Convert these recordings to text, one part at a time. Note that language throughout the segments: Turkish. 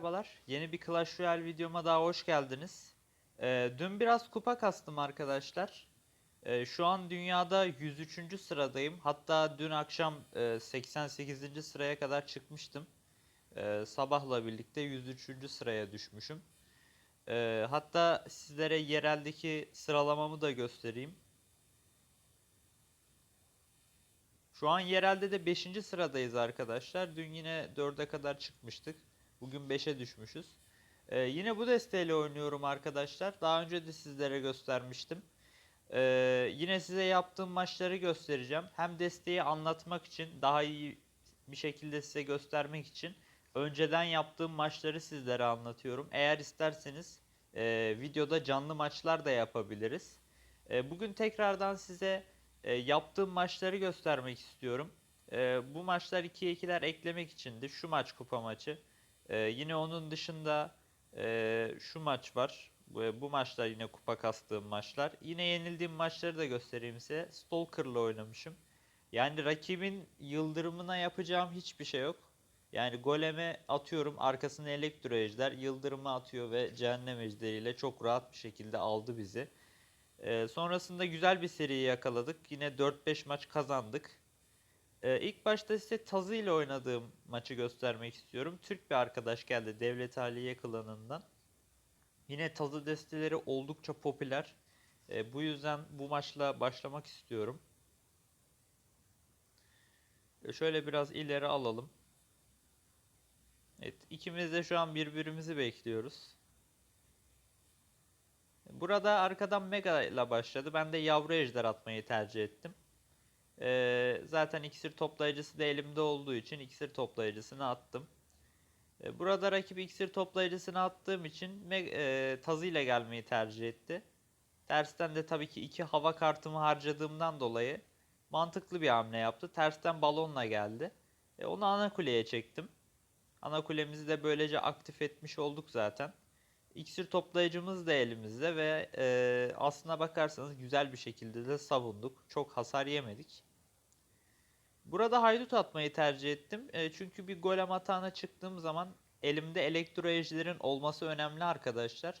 merhabalar. Yeni bir Clash Royale videoma daha hoş geldiniz. Ee, dün biraz kupa kastım arkadaşlar. Ee, şu an dünyada 103. sıradayım. Hatta dün akşam e, 88. sıraya kadar çıkmıştım. Ee, sabahla birlikte 103. sıraya düşmüşüm. Ee, hatta sizlere yereldeki sıralamamı da göstereyim. Şu an yerelde de 5. sıradayız arkadaşlar. Dün yine 4'e kadar çıkmıştık. Bugün 5'e düşmüşüz. Ee, yine bu desteğiyle oynuyorum arkadaşlar. Daha önce de sizlere göstermiştim. Ee, yine size yaptığım maçları göstereceğim. Hem desteği anlatmak için, daha iyi bir şekilde size göstermek için önceden yaptığım maçları sizlere anlatıyorum. Eğer isterseniz e, videoda canlı maçlar da yapabiliriz. E, bugün tekrardan size e, yaptığım maçları göstermek istiyorum. E, bu maçlar 2'ye 2'ler eklemek içindi. Şu maç kupa maçı. E, yine onun dışında e, şu maç var. Bu, bu maçlar yine kupa kastığım maçlar. Yine yenildiğim maçları da göstereyim size. Stalker'la oynamışım. Yani rakibin yıldırımına yapacağım hiçbir şey yok. Yani goleme atıyorum arkasına elektro ejder yıldırımı atıyor ve cehennem ejderiyle çok rahat bir şekilde aldı bizi. Ee, sonrasında güzel bir seriyi yakaladık. Yine 4-5 maç kazandık. Ee, ilk başta size Tazı ile oynadığım maçı göstermek istiyorum. Türk bir arkadaş geldi Devlet Aliye klanından. Yine Tazı desteleri oldukça popüler. Ee, bu yüzden bu maçla başlamak istiyorum. Ee, şöyle biraz ileri alalım. Evet, ikimiz de şu an birbirimizi bekliyoruz. Burada arkadan Mega ile başladı. Ben de yavru ejder atmayı tercih ettim. Ee, zaten iksir toplayıcısı da elimde olduğu için iksir toplayıcısını attım. Ee, burada rakip iksir toplayıcısını attığım için e, Tazı ile gelmeyi tercih etti. Tersten de tabii ki iki hava kartımı harcadığımdan dolayı mantıklı bir hamle yaptı. Tersten balonla geldi. E, onu ana kuleye çektim. Ana kulemizi de böylece aktif etmiş olduk zaten. İksir toplayıcımız da elimizde ve e, aslına bakarsanız güzel bir şekilde de savunduk. Çok hasar yemedik. Burada haydut atmayı tercih ettim. E, çünkü bir golem atağına çıktığım zaman elimde elektro ejderin olması önemli arkadaşlar.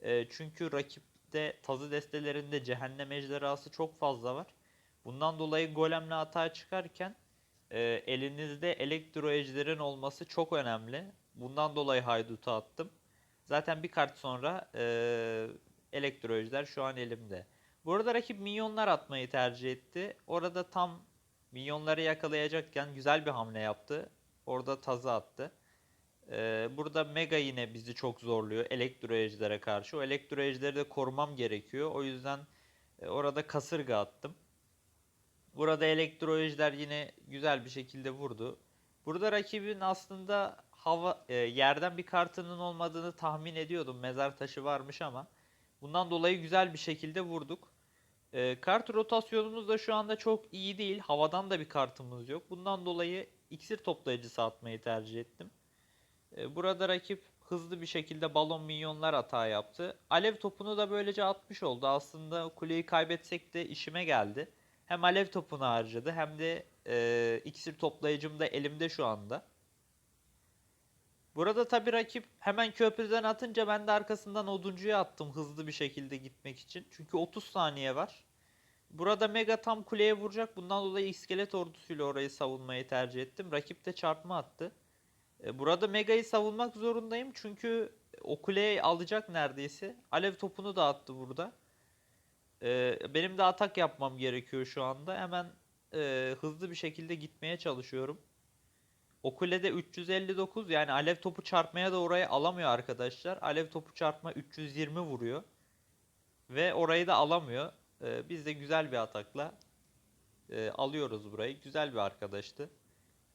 E, çünkü rakipte tazı destelerinde cehennem ejderhası çok fazla var. Bundan dolayı golemle atağa çıkarken e, elinizde elektro ejderin olması çok önemli. Bundan dolayı haydutu attım. Zaten bir kart sonra e, elektro ejder şu an elimde. Burada rakip minyonlar atmayı tercih etti. Orada tam minyonları yakalayacakken güzel bir hamle yaptı. Orada tazı attı. E, burada Mega yine bizi çok zorluyor elektro ejdere karşı. O elektro ejderi de korumam gerekiyor. O yüzden e, orada kasırga attım. Burada elektro ejder yine güzel bir şekilde vurdu. Burada rakibin aslında hava e, yerden bir kartının olmadığını tahmin ediyordum. Mezar taşı varmış ama bundan dolayı güzel bir şekilde vurduk. E, kart rotasyonumuz da şu anda çok iyi değil. Havadan da bir kartımız yok. Bundan dolayı iksir toplayıcısı atmayı tercih ettim. E, burada rakip hızlı bir şekilde balon minyonlar hata yaptı. Alev topunu da böylece atmış oldu. Aslında kuleyi kaybetsek de işime geldi. Hem alev topunu harcadı hem de e, iksir toplayıcım da elimde şu anda. Burada tabi rakip hemen köprüden atınca ben de arkasından oduncuya attım hızlı bir şekilde gitmek için. Çünkü 30 saniye var. Burada Mega tam kuleye vuracak. Bundan dolayı iskelet ordusuyla orayı savunmayı tercih ettim. Rakip de çarpma attı. E, Burada Mega'yı savunmak zorundayım. Çünkü o kuleye alacak neredeyse. Alev topunu da attı burada. E, Benim de atak yapmam gerekiyor şu anda. Hemen e, hızlı bir şekilde gitmeye çalışıyorum. O kulede 359 yani alev topu çarpmaya da orayı alamıyor arkadaşlar. Alev topu çarpma 320 vuruyor. Ve orayı da alamıyor. Ee, biz de güzel bir atakla e, alıyoruz burayı. Güzel bir arkadaştı.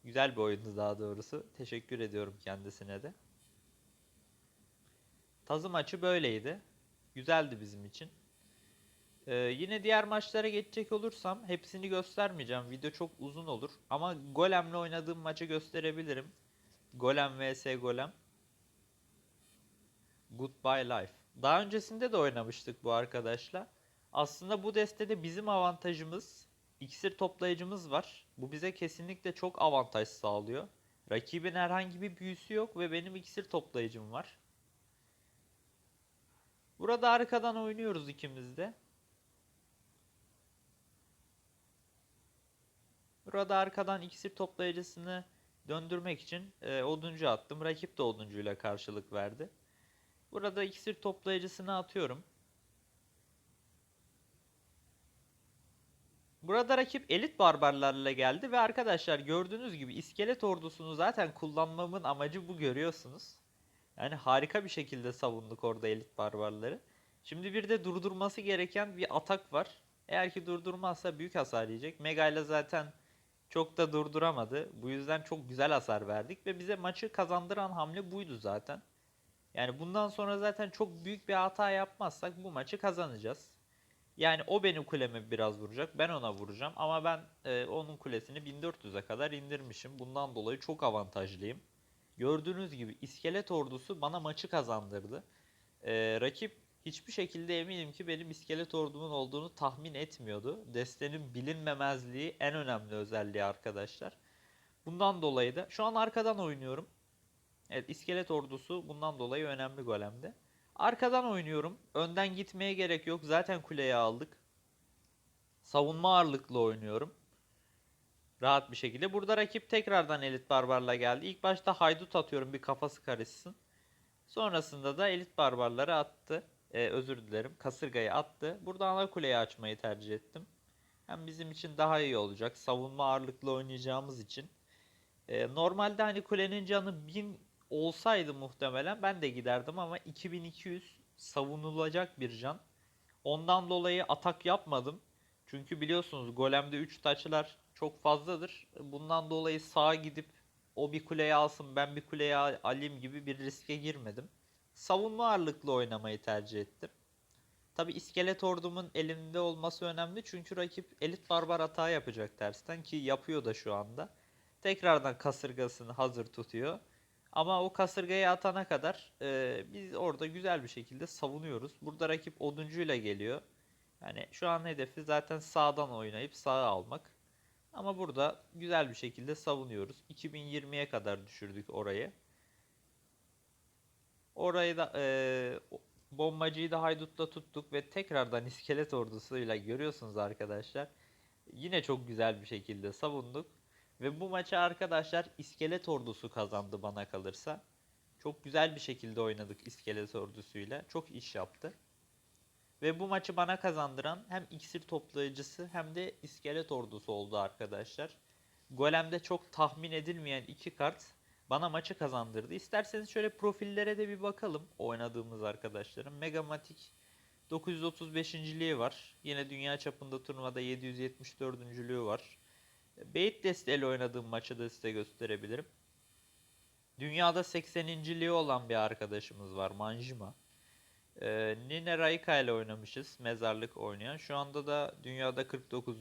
Güzel bir oyundu daha doğrusu. Teşekkür ediyorum kendisine de. Tazı maçı böyleydi. Güzeldi bizim için. Ee, yine diğer maçlara geçecek olursam hepsini göstermeyeceğim. Video çok uzun olur. Ama Golem'le oynadığım maçı gösterebilirim. Golem vs Golem. Goodbye Life. Daha öncesinde de oynamıştık bu arkadaşla. Aslında bu destede bizim avantajımız iksir toplayıcımız var. Bu bize kesinlikle çok avantaj sağlıyor. Rakibin herhangi bir büyüsü yok ve benim iksir toplayıcım var. Burada arkadan oynuyoruz ikimiz de. Burada arkadan iksir toplayıcısını döndürmek için e, oduncu attım. Rakip de oduncuyla karşılık verdi. Burada iksir toplayıcısını atıyorum. Burada rakip elit barbarlarla geldi ve arkadaşlar gördüğünüz gibi iskelet ordusunu zaten kullanmamın amacı bu görüyorsunuz. Yani harika bir şekilde savunduk orada elit barbarları. Şimdi bir de durdurması gereken bir atak var. Eğer ki durdurmazsa büyük hasar yiyecek. Mega ile zaten çok da durduramadı. Bu yüzden çok güzel hasar verdik ve bize maçı kazandıran hamle buydu zaten. Yani bundan sonra zaten çok büyük bir hata yapmazsak bu maçı kazanacağız. Yani o benim kuleme biraz vuracak. Ben ona vuracağım. Ama ben e, onun kulesini 1400'e kadar indirmişim. Bundan dolayı çok avantajlıyım. Gördüğünüz gibi iskelet ordusu bana maçı kazandırdı. E, rakip hiçbir şekilde eminim ki benim iskelet ordumun olduğunu tahmin etmiyordu. Destenin bilinmemezliği en önemli özelliği arkadaşlar. Bundan dolayı da şu an arkadan oynuyorum. Evet iskelet ordusu bundan dolayı önemli golemde. Arkadan oynuyorum. Önden gitmeye gerek yok. Zaten kuleyi aldık. Savunma ağırlıklı oynuyorum. Rahat bir şekilde. Burada rakip tekrardan elit barbarla geldi. İlk başta haydut atıyorum bir kafası karışsın. Sonrasında da elit barbarları attı. Ee, özür dilerim. Kasırgayı attı. Burada ana kuleyi açmayı tercih ettim. Hem bizim için daha iyi olacak. Savunma ağırlıklı oynayacağımız için. Ee, normalde hani kulenin canı 1000 olsaydı muhtemelen ben de giderdim ama 2200 savunulacak bir can. Ondan dolayı atak yapmadım. Çünkü biliyorsunuz golemde 3 taçlar çok fazladır. Bundan dolayı sağa gidip o bir kuleyi alsın ben bir kuleyi al- alayım gibi bir riske girmedim. Savunma ağırlıklı oynamayı tercih ettim. Tabi iskelet ordumun elinde olması önemli çünkü rakip elit barbar hata yapacak tersten ki yapıyor da şu anda. Tekrardan kasırgasını hazır tutuyor. Ama o kasırgayı atana kadar e, biz orada güzel bir şekilde savunuyoruz. Burada rakip oduncuyla geliyor. Yani şu an hedefi zaten sağdan oynayıp sağa almak. Ama burada güzel bir şekilde savunuyoruz. 2020'ye kadar düşürdük orayı. Orayı da e, bombacıyı da haydutla tuttuk ve tekrardan iskelet ordusuyla görüyorsunuz arkadaşlar. Yine çok güzel bir şekilde savunduk. Ve bu maçı arkadaşlar iskelet ordusu kazandı bana kalırsa. Çok güzel bir şekilde oynadık iskelet ordusuyla. Çok iş yaptı. Ve bu maçı bana kazandıran hem iksir toplayıcısı hem de iskelet ordusu oldu arkadaşlar. Golem'de çok tahmin edilmeyen iki kart bana maçı kazandırdı. İsterseniz şöyle profillere de bir bakalım oynadığımız arkadaşların. Megamatic 935.liği var. Yine dünya çapında turnuvada 774.lüğü var. Beyt desteli oynadığım maçı da size gösterebilirim. Dünyada 80.liği olan bir arkadaşımız var Manjima. Ee, Nine Raika ile oynamışız mezarlık oynayan. Şu anda da dünyada 49.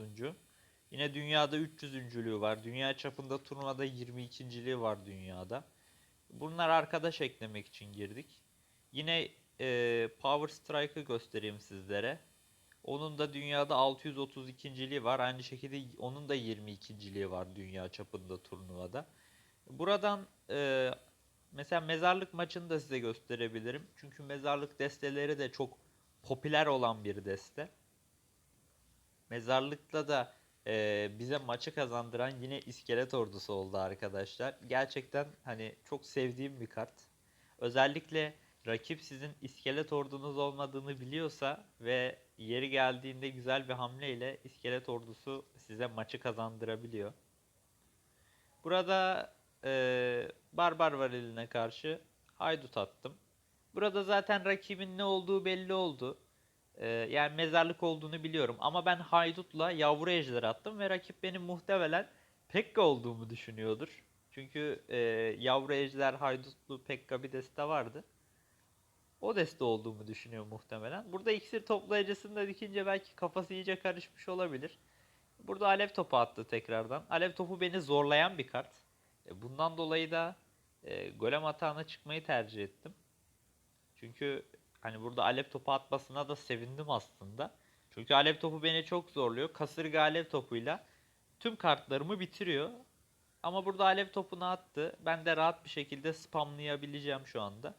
Yine dünyada 300.lüğü var. Dünya çapında turnuvada 22.liği var dünyada. Bunlar arkadaş eklemek için girdik. Yine e, Power Strike'ı göstereyim sizlere. Onun da dünyada 632.liği var. Aynı şekilde onun da 22.liği var dünya çapında turnuvada. Buradan e, mesela mezarlık maçını da size gösterebilirim. Çünkü mezarlık desteleri de çok popüler olan bir deste. Mezarlıkta da e, bize maçı kazandıran yine iskelet ordusu oldu arkadaşlar. Gerçekten hani çok sevdiğim bir kart. Özellikle rakip sizin iskelet ordunuz olmadığını biliyorsa ve yeri geldiğinde güzel bir hamleyle iskelet ordusu size maçı kazandırabiliyor. Burada e, Barbar var eline karşı haydut attım. Burada zaten rakibin ne olduğu belli oldu. E, yani mezarlık olduğunu biliyorum. Ama ben haydutla yavru ejder attım ve rakip benim muhtemelen Pekka olduğumu düşünüyordur. Çünkü e, yavru ejder haydutlu Pekka bir deste vardı. O deste olduğumu düşünüyor muhtemelen. Burada iksir toplayıcısını da dikince belki kafası iyice karışmış olabilir. Burada alev topu attı tekrardan. Alev topu beni zorlayan bir kart. E, Bundan dolayı da e, golem atağına çıkmayı tercih ettim. Çünkü hani burada alev topu atmasına da sevindim aslında. Çünkü alev topu beni çok zorluyor. Kasırga alev topuyla tüm kartlarımı bitiriyor. Ama burada alev topunu attı. Ben de rahat bir şekilde spamlayabileceğim şu anda.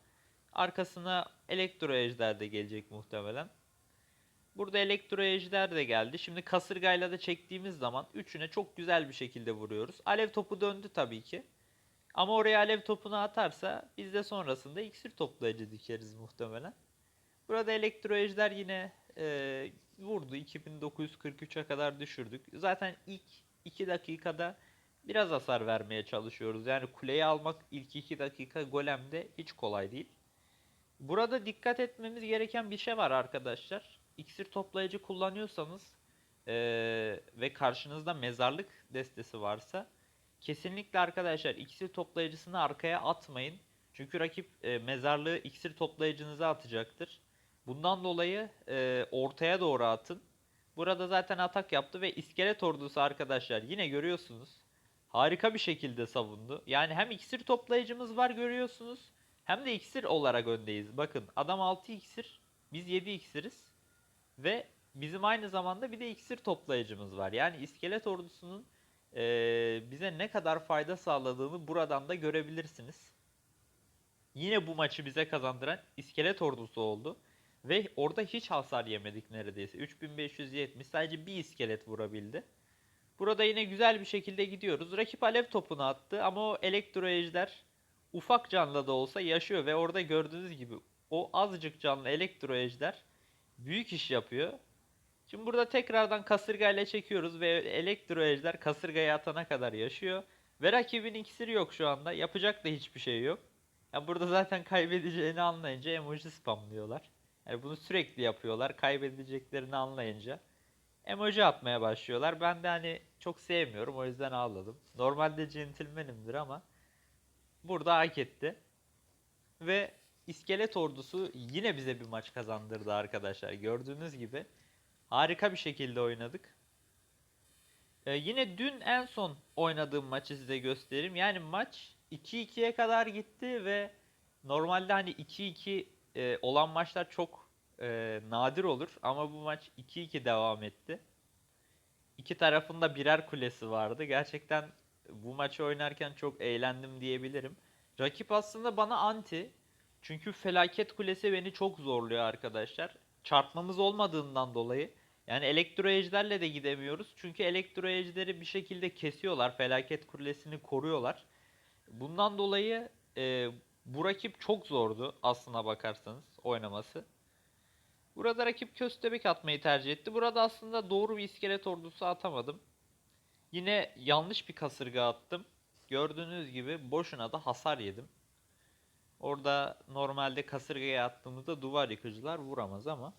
Arkasına elektro ejder de gelecek muhtemelen. Burada elektro ejder de geldi. Şimdi kasırgayla da çektiğimiz zaman üçüne çok güzel bir şekilde vuruyoruz. Alev topu döndü tabii ki. Ama oraya alev topunu atarsa biz de sonrasında iksir toplayıcı dikeriz muhtemelen. Burada elektro ejder yine e, vurdu. 2943'e kadar düşürdük. Zaten ilk 2 dakikada biraz hasar vermeye çalışıyoruz. Yani kuleyi almak ilk 2 dakika golemde hiç kolay değil. Burada dikkat etmemiz gereken bir şey var arkadaşlar. İksir toplayıcı kullanıyorsanız eee, ve karşınızda mezarlık destesi varsa kesinlikle arkadaşlar iksir toplayıcısını arkaya atmayın. Çünkü rakip e, mezarlığı iksir toplayıcınıza atacaktır. Bundan dolayı e, ortaya doğru atın. Burada zaten atak yaptı ve iskelet ordusu arkadaşlar yine görüyorsunuz. Harika bir şekilde savundu. Yani hem iksir toplayıcımız var görüyorsunuz. Hem de iksir olarak öndeyiz. Bakın adam 6 iksir, biz 7 iksiriz. Ve bizim aynı zamanda bir de iksir toplayıcımız var. Yani iskelet ordusunun eee, bize ne kadar fayda sağladığını buradan da görebilirsiniz. Yine bu maçı bize kazandıran iskelet ordusu oldu. Ve orada hiç hasar yemedik neredeyse. 3570 sadece bir iskelet vurabildi. Burada yine güzel bir şekilde gidiyoruz. Rakip alev topunu attı ama o elektro ejder ufak canlı da olsa yaşıyor ve orada gördüğünüz gibi o azıcık canlı elektro ejder büyük iş yapıyor. Şimdi burada tekrardan kasırgayla çekiyoruz ve elektro ejder kasırgaya atana kadar yaşıyor. Ve rakibin iksiri yok şu anda. Yapacak da hiçbir şey yok. Ya burada zaten kaybedeceğini anlayınca emoji spamlıyorlar. Yani bunu sürekli yapıyorlar. Kaybedeceklerini anlayınca emoji atmaya başlıyorlar. Ben de hani çok sevmiyorum o yüzden ağladım. Normalde centilmenimdir ama burada hak etti. Ve iskelet ordusu yine bize bir maç kazandırdı arkadaşlar. Gördüğünüz gibi harika bir şekilde oynadık. Ee, yine dün en son oynadığım maçı size göstereyim. Yani maç 2-2'ye kadar gitti ve normalde hani 2-2 e, olan maçlar çok e, nadir olur ama bu maç 2-2 devam etti. İki tarafında birer kulesi vardı. Gerçekten bu maçı oynarken çok eğlendim diyebilirim. Rakip aslında bana anti. Çünkü felaket kulesi beni çok zorluyor arkadaşlar. Çarpmamız olmadığından dolayı. Yani elektro ejderle de gidemiyoruz. Çünkü elektro ejderi bir şekilde kesiyorlar. Felaket kulesini koruyorlar. Bundan dolayı e, bu rakip çok zordu aslına bakarsanız oynaması. Burada rakip köstebek atmayı tercih etti. Burada aslında doğru bir iskelet ordusu atamadım. Yine yanlış bir kasırga attım. Gördüğünüz gibi boşuna da hasar yedim. Orada normalde kasırgaya attığımızda duvar yıkıcılar vuramaz ama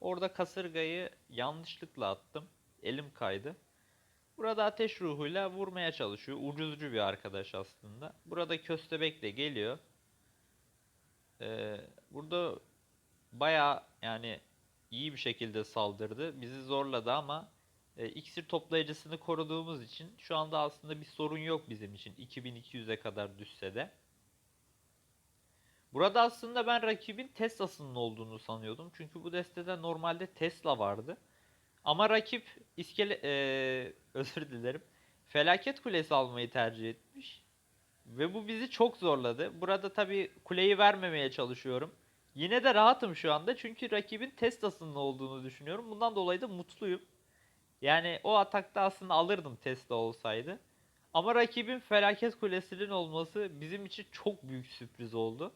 orada kasırgayı yanlışlıkla attım. Elim kaydı. Burada ateş ruhuyla vurmaya çalışıyor. Ucuzcu bir arkadaş aslında. Burada köstebek de geliyor. Ee, burada baya yani iyi bir şekilde saldırdı. Bizi zorladı ama e, iksir toplayıcısını koruduğumuz için şu anda aslında bir sorun yok bizim için. 2200'e kadar düşse de. Burada aslında ben rakibin Tesla'sının olduğunu sanıyordum. Çünkü bu destede normalde Tesla vardı. Ama rakip iskele eee, özür dilerim. Felaket kulesi almayı tercih etmiş. Ve bu bizi çok zorladı. Burada tabii kuleyi vermemeye çalışıyorum. Yine de rahatım şu anda çünkü rakibin Tesla'sının olduğunu düşünüyorum. Bundan dolayı da mutluyum. Yani o atakta aslında alırdım Tesla olsaydı. Ama rakibin felaket kulesinin olması bizim için çok büyük sürpriz oldu.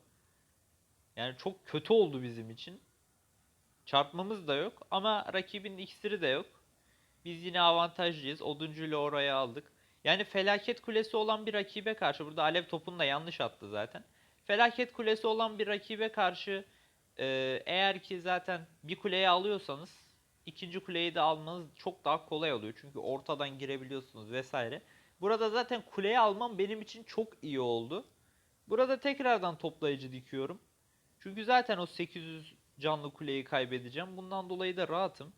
Yani çok kötü oldu bizim için. Çarpmamız da yok ama rakibin iksiri de yok. Biz yine avantajlıyız. Oduncuyla oraya aldık. Yani felaket kulesi olan bir rakibe karşı burada alev topunu da yanlış attı zaten. Felaket kulesi olan bir rakibe karşı e, eğer ki zaten bir kuleyi alıyorsanız ikinci kuleyi de almanız çok daha kolay oluyor. Çünkü ortadan girebiliyorsunuz vesaire. Burada zaten kuleyi almam benim için çok iyi oldu. Burada tekrardan toplayıcı dikiyorum. Çünkü zaten o 800 canlı kuleyi kaybedeceğim. Bundan dolayı da rahatım.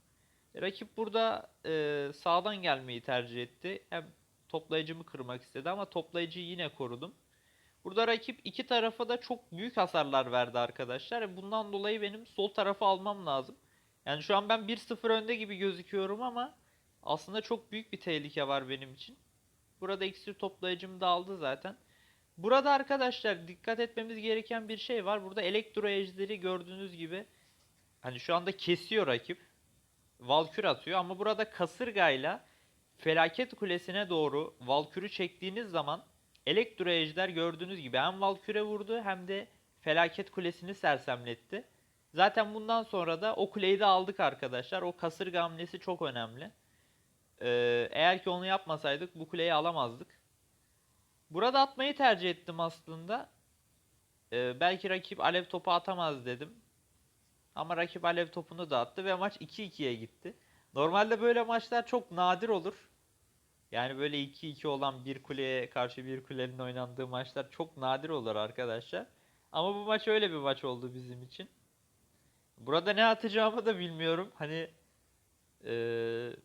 E, Rakip burada e, sağdan gelmeyi tercih etti. Hem toplayıcımı kırmak istedi ama toplayıcıyı yine korudum. Burada rakip iki tarafa da çok büyük hasarlar verdi arkadaşlar. E, Bundan dolayı benim sol tarafı almam lazım. Yani şu an ben 1-0 önde gibi gözüküyorum ama aslında çok büyük bir tehlike var benim için. Burada iksir toplayıcım da aldı zaten. Burada arkadaşlar dikkat etmemiz gereken bir şey var. Burada elektro ejderi gördüğünüz gibi hani şu anda kesiyor rakip. Valkür atıyor ama burada kasırgayla felaket kulesine doğru Valkür'ü çektiğiniz zaman elektro ejder gördüğünüz gibi hem Valkür'e vurdu hem de felaket kulesini sersemletti. Zaten bundan sonra da o kuleyi de aldık arkadaşlar. O kasırga hamlesi çok önemli. Ee, eğer ki onu yapmasaydık bu kuleyi alamazdık. Burada atmayı tercih ettim aslında. Ee, belki rakip alev topu atamaz dedim. Ama rakip alev topunu da attı ve maç 2-2'ye gitti. Normalde böyle maçlar çok nadir olur. Yani böyle 2-2 olan bir kuleye karşı bir kulenin oynandığı maçlar çok nadir olur arkadaşlar. Ama bu maç öyle bir maç oldu bizim için. Burada ne atacağımı da bilmiyorum. Hani eee,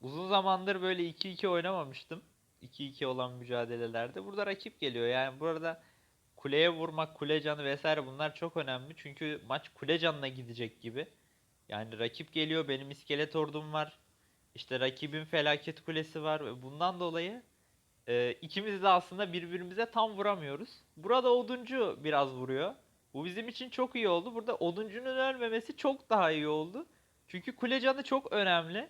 uzun zamandır böyle 2-2 oynamamıştım. 2-2 olan mücadelelerde. Burada rakip geliyor. Yani burada kuleye vurmak, kule canı vesaire bunlar çok önemli. Çünkü maç kule canına gidecek gibi. Yani rakip geliyor, benim iskelet ordum var. İşte rakibin felaket kulesi var bundan dolayı e, ikimiz de aslında birbirimize tam vuramıyoruz. Burada oduncu biraz vuruyor. Bu bizim için çok iyi oldu. Burada oduncunun ölmemesi çok daha iyi oldu. Çünkü kule canı çok önemli.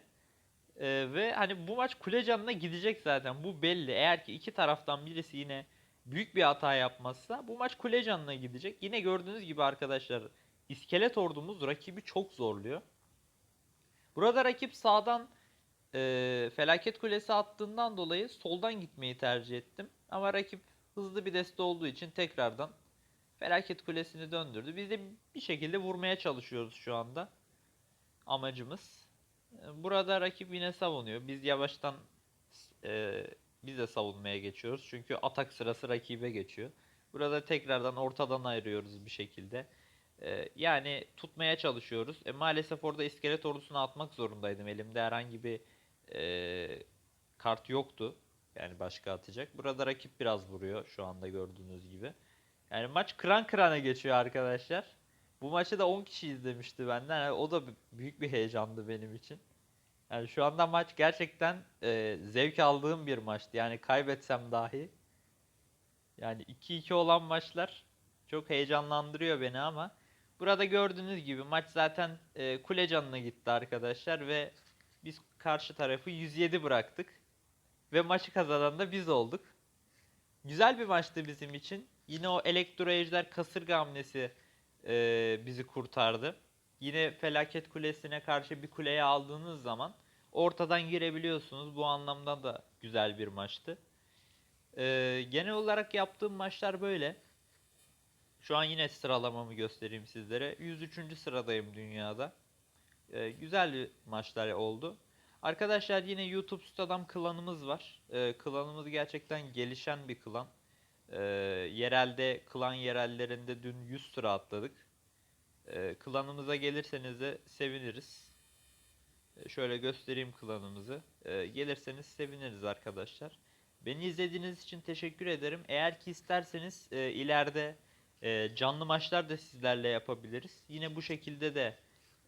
E, ve hani bu maç kule canına gidecek zaten. Bu belli. Eğer ki iki taraftan birisi yine büyük bir hata yapmazsa bu maç kule canına gidecek. Yine gördüğünüz gibi arkadaşlar iskelet ordumuz rakibi çok zorluyor. Burada rakip sağdan e, felaket kulesi attığından dolayı soldan gitmeyi tercih ettim. Ama rakip hızlı bir deste olduğu için tekrardan felaket kulesini döndürdü. Biz de bir şekilde vurmaya çalışıyoruz şu anda. Amacımız. E, Burada rakip yine savunuyor. Biz yavaştan e, biz de savunmaya geçiyoruz. Çünkü atak sırası rakibe geçiyor. Burada tekrardan ortadan ayırıyoruz bir şekilde. Ee, yani tutmaya çalışıyoruz. E, maalesef orada iskelet ordusunu atmak zorundaydım. Elimde herhangi bir e, kart yoktu. Yani başka atacak. Burada rakip biraz vuruyor şu anda gördüğünüz gibi. Yani maç kıran kırana geçiyor arkadaşlar. Bu maçı da 10 kişi izlemişti benden. Yani o da büyük bir heyecandı benim için. Yani şu anda maç gerçekten e, zevk aldığım bir maçtı. Yani kaybetsem dahi. Yani 2-2 olan maçlar çok heyecanlandırıyor beni ama burada gördüğünüz gibi maç zaten e, kule canına gitti arkadaşlar ve biz karşı tarafı 107 bıraktık ve maçı kazanan da biz olduk. Güzel bir maçtı bizim için. Yine o elektro ejder kasırga hamlesi e, bizi kurtardı. Yine felaket kulesine karşı bir kuleye aldığınız zaman ortadan girebiliyorsunuz. Bu anlamda da güzel bir maçtı. Ee, genel olarak yaptığım maçlar böyle. Şu an yine sıralamamı göstereyim sizlere. 103. sıradayım dünyada. Ee, güzel maçlar oldu. Arkadaşlar yine YouTube Stadam klanımız var. Ee, klanımız gerçekten gelişen bir klan. Ee, yerelde, klan yerellerinde dün 100 sıra atladık. Ee, klanımıza gelirseniz de seviniriz. Ee, Şöyle göstereyim klanımızı. Ee, Gelirseniz seviniriz arkadaşlar. Beni izlediğiniz için teşekkür ederim. Eğer ki isterseniz e, ileride e, canlı maçlar da sizlerle yapabiliriz. Yine bu şekilde de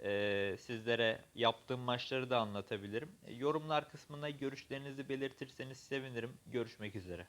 e, sizlere yaptığım maçları da anlatabilirim. E, yorumlar kısmına görüşlerinizi belirtirseniz sevinirim. Görüşmek üzere.